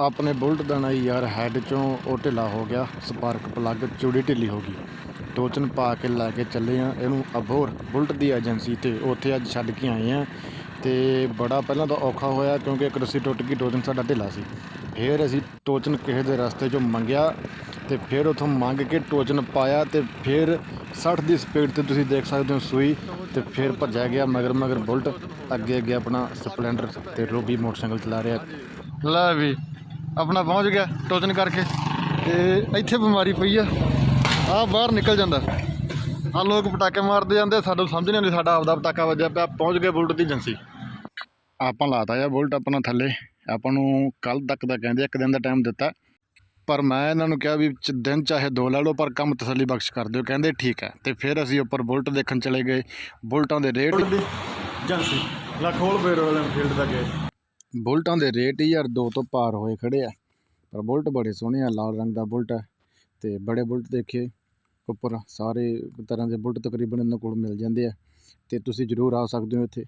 ਆਪਣੇ ਬੁਲਟ ਦਾ ਨਾ ਯਾਰ ਹੈਡ ਚੋਂ ਉਹ ਢਿੱਲਾ ਹੋ ਗਿਆ ਸਪਾਰਕ ਪਲੱਗ ਚੂੜੀ ਢਿੱਲੀ ਹੋ ਗਈ। ਟੋਚਨ ਪਾ ਕੇ ਲੈ ਕੇ ਚੱਲੇ ਆ, ਇਹਨੂੰ ਅਬੋਰ ਬੁਲਟ ਦੀ ਏਜੰਸੀ ਤੇ ਉੱਥੇ ਅੱਜ ਛੱਡ ਕੇ ਆਏ ਆ। ਤੇ ਬੜਾ ਪਹਿਲਾਂ ਤਾਂ ਔਖਾ ਹੋਇਆ ਕਿਉਂਕਿ ਇੱਕ ਰੱਸੀ ਟੁੱਟ ਗਈ, ਟੋਚਨ ਸਾਡਾ ਢਿੱਲਾ ਸੀ। ਫਿਰ ਅਸੀਂ ਟੋਚਨ ਕਿਸੇ ਦੇ ਰਸਤੇ 'ਚੋਂ ਮੰਗਿਆ ਤੇ ਫਿਰ ਉਥੋਂ ਮੰਗ ਕੇ ਟੋਚਨ ਪਾਇਆ ਤੇ ਫਿਰ 60 ਦੀ ਸਪੀਡ ਤੇ ਤੁਸੀਂ ਦੇਖ ਸਕਦੇ ਹੋ ਸੂਈ ਤੇ ਫਿਰ ਭੱਜਿਆ ਗਿਆ ਮਗਰ ਮਗਰ ਬੁਲਟ, ਅੱਗੇ ਅੱਗੇ ਆਪਣਾ ਸਪਲੈਂਡਰ ਤੇ ਰੋਬੀ ਮੋਟਰਸਾਈਕਲ ਚਲਾ ਰਿਹਾ। ਲੈ ਵੀ। ਆਪਣਾ ਪਹੁੰਚ ਗਿਆ ਟੋਚਨ ਕਰਕੇ ਤੇ ਇੱਥੇ ਬਿਮਾਰੀ ਪਈ ਆ। ਆ ਬਾਹਰ ਨਿਕਲ ਜਾਂਦਾ। ਆ ਲੋਕ ਪਟਾਕੇ ਮਾਰਦੇ ਜਾਂਦੇ ਸਾਨੂੰ ਸਮਝ ਨਹੀਂ ਆਉਂਦੀ ਸਾਡਾ ਆਪਦਾ ਪਟਾਕਾ ਵੱਜਿਆ ਪਿਆ, ਪਹੁੰਚ ਗਏ ਬੁਲਟ ਦੀ ਏਜੰਸੀ। ਆਪਾਂ ਲਾਤਾ ਆ ਬੁਲਟ ਆਪਣਾ ਥੱਲੇ। ਆਪਾਂ ਨੂੰ ਕੱਲ ਤੱਕ ਦਾ ਕਹਿੰਦੇ ਇੱਕ ਦਿਨ ਦਾ ਟਾਈਮ ਦਿੱਤਾ। ਪਰ ਮੈਂ ਇਹਨਾਂ ਨੂੰ ਕਿਹਾ ਵੀ ਦਿਨ ਚਾਹੇ ਦੋ ਲੈ ਲਓ, ਪਰ ਕੰਮ ਤਸੱਲੀ ਬਖਸ਼ ਕਰ ਦਿਓ। ਕਹਿੰਦੇ ਠੀਕ ਹੈ ਤੇ ਫਿਰ ਅਸੀਂ ਉੱਪਰ ਬੁਲਟ ਦੇਖਣ ਚਲੇ ਗਏ। ਬੁਲਟਾਂ ਦੇ ਰੇਟ ਏਜੰਸੀ ਲਖੋਲ ਬੇਰੋਲ ਫੀਲਡ ਦਾ ਗਏ। ਬੁਲਟਾਂ ਦੇ ਰੇਟ ਹੀ ਯਾਰ ਦੋ ਤੋਂ ਪਾਰ ਹੋਏ ਖੜੇ ਆ, ਪਰ ਬੁਲਟ ਬੜੇ ਸੋਹਣੇ ਆ, ਲਾਲ ਰੰਗ ਦਾ ਬੁਲਟ ਹੈ ਤੇ ਬੜੇ ਬੁਲਟ ਦੇਖੇ, ਉੱਪਰ ਸਾਰੇ ਤਰ੍ਹਾਂ ਦੇ ਬੁਲਟ ਤਕਰੀਬਨ ਇਹਨਾਂ ਕੋਲ ਮਿਲ ਜਾਂਦੇ ਆ ਤੇ ਤੁਸੀਂ ਜ਼ਰੂਰ ਆ ਸਕਦੇ ਹੋ ਇੱਥੇ।